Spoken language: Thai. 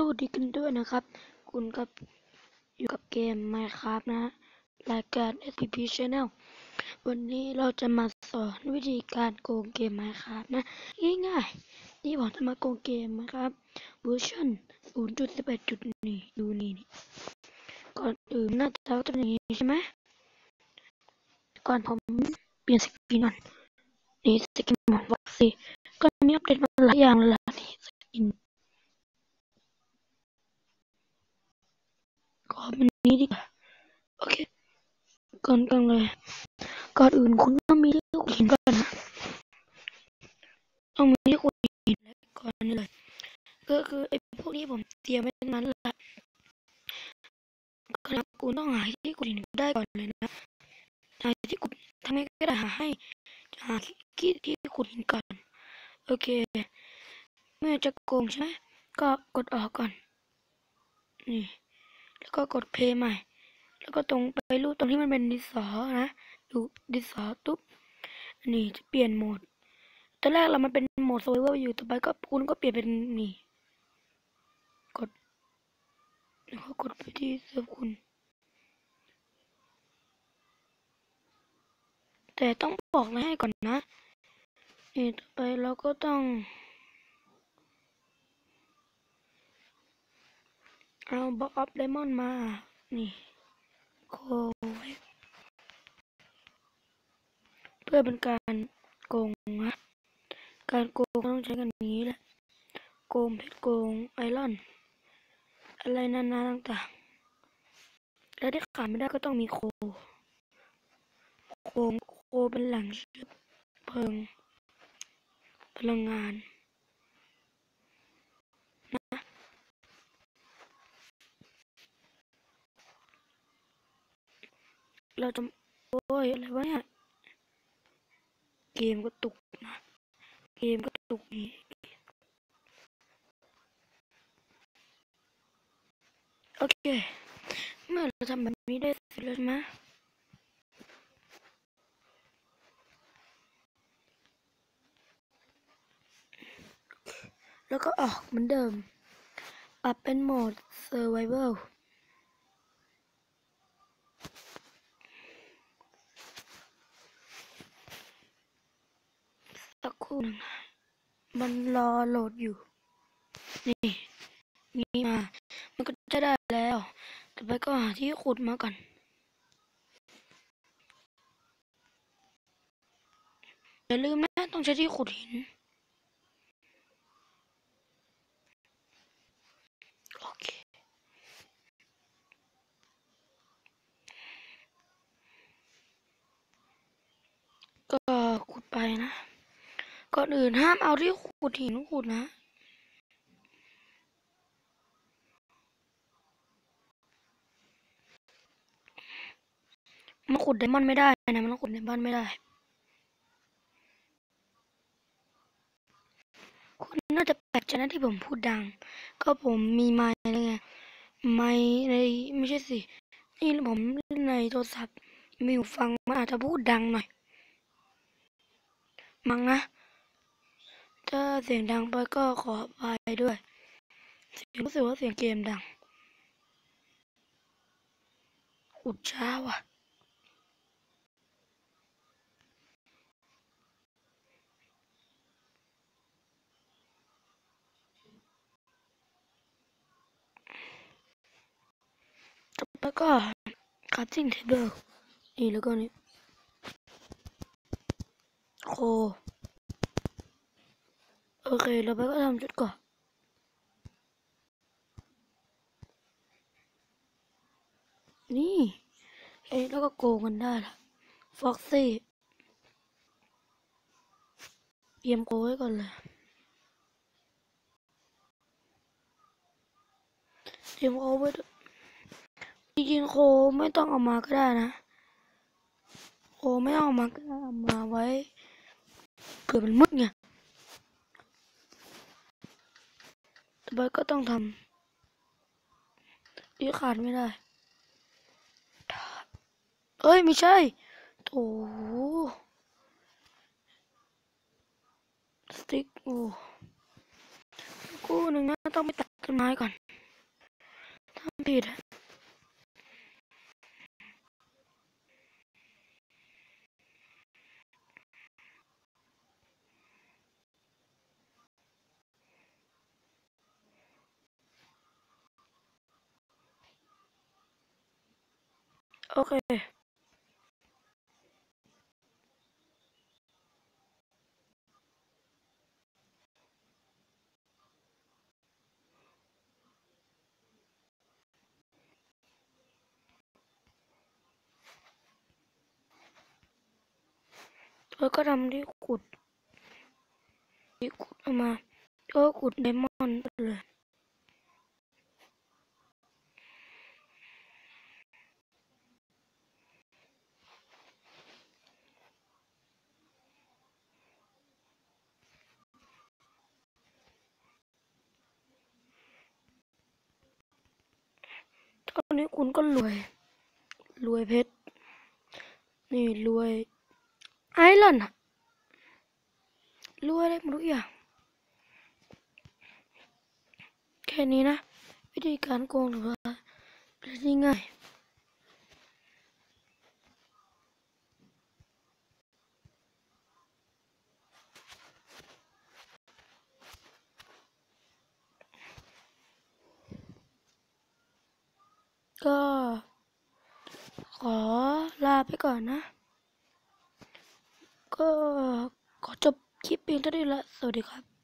สวัสดีกันด้วยนะครับ คุณกับอยู่กับเกม Minecraft นะรายการ SPP Channel วันนี้เราจะมาสอนวิธีการโกงเกม Minecraft นะ ง่ายๆ นี่ผมจะมาโกงเกมนะครับเวอร์ชัน0.11จุดนี่ดูนี่ก่อนอื่นหน้าตาจะเป็นอย่างนี้ใช่ไหมก่อนผมเปลี่ยนสกินก่อนนี่สกินหมดวัคซีก็มีอัปเดตมาหลายอย่างเลยล่ะนี่สกิน ขอเป็นนี้ดีกว่าโอเคก่อนกันเลย ก่อนอื่นคุณต้องมีที่ขุดหินก่อนนะต้องมีที่ขุดหินแล้วก่อนนี่เลยก็คือไอ้พวกนี้ผมเตรียมไว้นั้นแหละครับคุณต้องหาที่ขุดหินได้ก่อนเลยนะหาที่ขุดทำไงก็ได้หาให้หาที่ที่ขุดหินก่อน โอเค เมื่อจะโกงใช่ไหมก็กดออกก่อน นี่ แล้วก็กดเพย์ใหม่ แล้วก็ตรงไปรูปตรงที่มันเป็นดิสอนะดูดิสอตุ๊บนี่จะเปลี่ยนโหมดตอนแรกเรามันเป็นโหมด survival อยู่ต่อไปก็คุณก็เปลี่ยนเป็นนี่ กดแล้วก็กดไปที่เซิร์ฟคุณ แต่ต้องบอกนะให้ก่อนนะนี่ต่อไปเราก็ต้อง เอาบล็อกออฟไดมอนด์มา นี่โคเพื่อเป็นการโกงนะการโกงต้องใช้กันนี้แหละ โกงเพชรโกงไอรอน อะไรนานาต่างๆ และที่ขาดไม่ได้ก็ต้องมีโค โคโคเป็นแหล่งเชื้อเพลิง พลังงาน เราจะโอ้ยอะไรวะเนี่ยเกมก็ตุกนะเกมก็ตุกนี่โอเค เมื่อเราทำแบบนี้ได้เสร็จแล้วใช่ไหมแล้วก็ออกเหมือนเดิมปรับเป็นโหมด Survival สัก ครู่หนึ่งมันรอโหลดอยู่ นี่นี่มา มันก็จะได้แล้วต่อไปก็หาที่ขุดมาก่อน อย่าลืมนะ ต้องใช้ที่ขุดหิน โอเค ก็ขุดไปนะ ก่อนอื่นห้ามเอาที่ขุดหินขุดนะ มันขุดไดมอนไม่ได้นะมันขุดไดมอนไม่ได้ คุณน่าจะแปลกใจนะที่ผมพูดดัง ก็ผมมีไมค์อะไรไงไมค์ในไม่ใช่สิ นี่ผมในโทรศัพท์มีหูฟังมันอาจจะพูดดังหน่อย มั้งนะ ถ้าเสียงดังไปก็ขออภัยด้วยเสียงรู้สึกว่าเสียงเกมดัง อุดช้าว่ะต่อไปก็ crafting table นี่แล้วก็นี่โค โอเค เราไปก็ทำจุดก่อน นี่เอ้ยแล้วก็โกงกันได้ละฟ็อกซี่เตรียมโกไว้ก่อนเลยเตรียมโกไว้ด้วยจริงๆโคไม่ต้องเอามาก็ได้นะโคไม่ต้องเอามาก็ได้เอามาไว้เผื่อมันมืดไง บอยก็ต้องทำยี่ขาดไม่ได้ เอ้ย ไม่ใช่โอ้สติ๊กโอ้กู้หนึ่งนะต้องไปตัดต้นไม้ก่อนำผิด โอเค แล้วก็ทำที่ขุดที่ขุดออกมาก็ขุดไดมอนด์เลย คุณก็รวย รวยเพชร นี่รวย ไอรอนอะรวยอะไรไม่รู้อย่างแค่นี้นะ วิธีการโกงหรือว่าเป็นง่าย ก็ ขอลาไปก่อนนะ ก็ขอจบคลิปเพียงเท่านี้ละ สวัสดีครับ